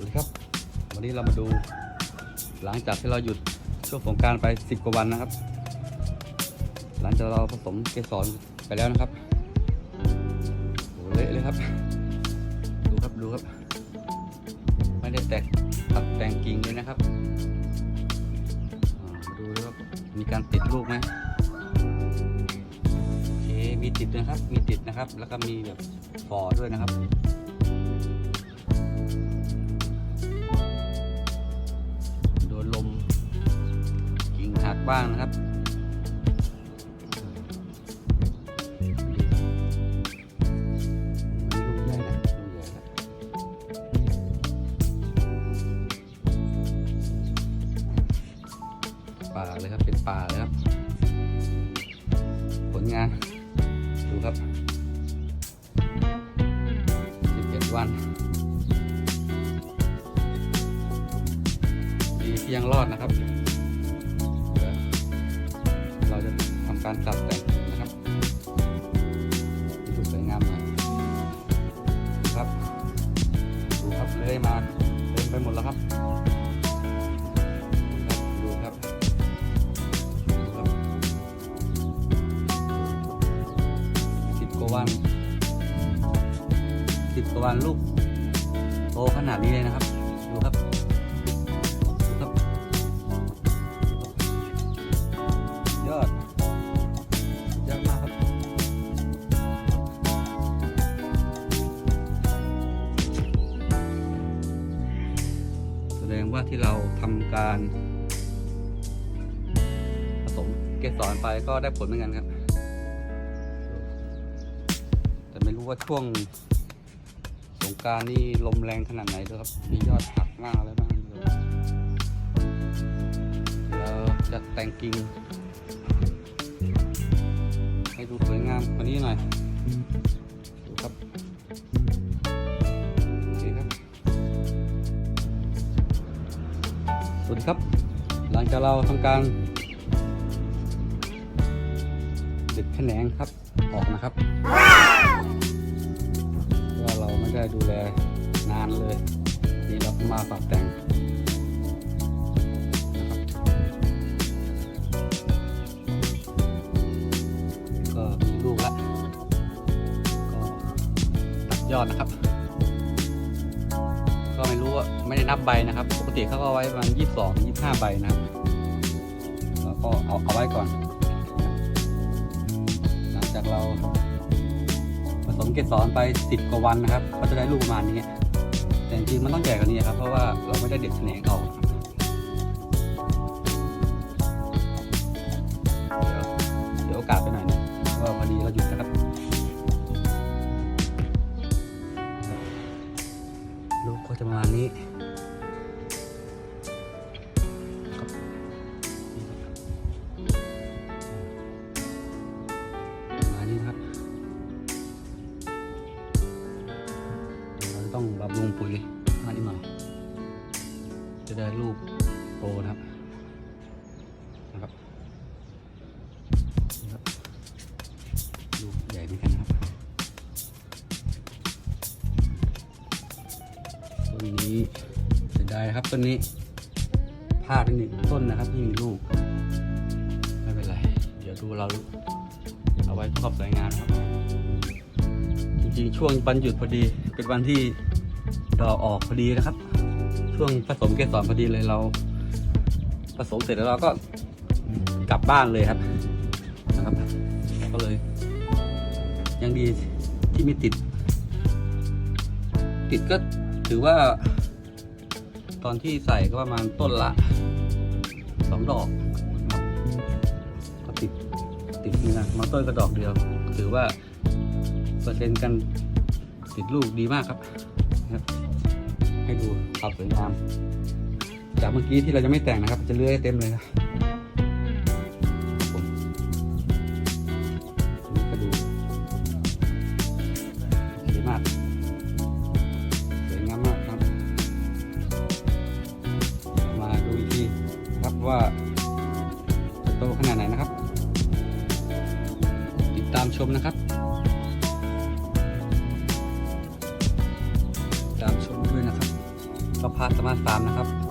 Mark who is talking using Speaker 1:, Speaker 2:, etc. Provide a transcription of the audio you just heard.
Speaker 1: สวัสดีครับ วันนี้เรามาดู หลังจากที่เราหยุดช่วงสงการไปสิบกว่าวันนะครับ หลังจากเราผสมเกสรไปแล้วนะครับโหเละเลยครับ ดูครับดูครับ ไม่ได้แตกตัดแต่งกิ่งเลยนะครับดูด้วยครับมีการติดลูกไหมโอเคมีติดนะครับ มีติดนะครับ แล้วก็มีแบบฟอด้วยนะครับ ป่าเลยครับ เป็นป่าเลยครับ ผลงาน ดูครับ17วันดีที่ยังรอดนะครับ เราจะทำการตัดแต่ วันลูกโตขนาดนี้เลยนะครับ ดูครับครับ ยอดยอดมากครับ แสดงว่าที่เราทำการผสมเกสรไปก็ได้ผลเหมือนกันครับ แต่ไม่รู้ว่าช่วง สงการนี่ลมแรงขนาดไหนด้วยครับ มียอดหักมากอะไรบ้างเลยเราจะแต่งกิ่งให้ดูสวยงามกว่านี้หน่อยดูครับโอเคครับ สวัสดีครับ หลังจากเราทำการเด็ดแขนงครับ ออกนะครับ ไม่ได้ดูแลนานเลย นี่เราก็มาปรับแต่งก็มีลูกละก็ตัดยอดนะครับ ก็ไม่รู้ว่าไม่ได้นับใบนะครับ ปกติเขาก็ไว้ประมาณ22 25ใบนะครับแล้วก็เอาเอาไว้ก่อน หลังจากเรา สมเกสรไป 10 กว่าวันนะครับ ก็จะได้ลูกประมาณนี้ แต่จริงๆมันต้องใหญ่กว่านี้ครับ เพราะว่าเราไม่ได้เด็ดแขนงออก ต้องบำรุงปุ๋ยมากนิดหน่อย จะได้ลูกโตนะครับนะครับนะครับลูกใหญ่เหมือนกันนะครับต้นนี้เสียดายครับต้นนี้พลาดไปหนึ่งต้นนะครับที่มีลูก ไม่เป็นไร เดี๋ยวดูเราเอาไว้ครอบสวยงามครับ จริงๆ ช่วงวันหยุดพอดีเป็นวันที่ ดอกออกพอดีนะครับ ช่วงผสมเกสรพอดีเลยเรา ผสมเสร็จแล้วเราก็กลับบ้านเลยครับนะครับ ก็เลย ยังดีที่ไม่ติด ติดก็ถือว่า ตอนที่ใส่ก็ประมาณต้นละสองดอกก็ติดติดนี่นะมาต้นกระดอกเดียว ถือว่าเปอร์เซ็นต์การติดลูกดีมากครับ ให้ดูความสวยงาม จากเมื่อกี้ที่เราจะไม่แต่งนะครับ จะเลื่อยเต็มเลยนะนี่ก็ดูสวยมากสวยงามมากครับมาดูอีกทีนะครับว่าจะโตขนาดไหนนะครับ ติดตามชมนะครับ ก็พาสมารถฟาร์มนะครับ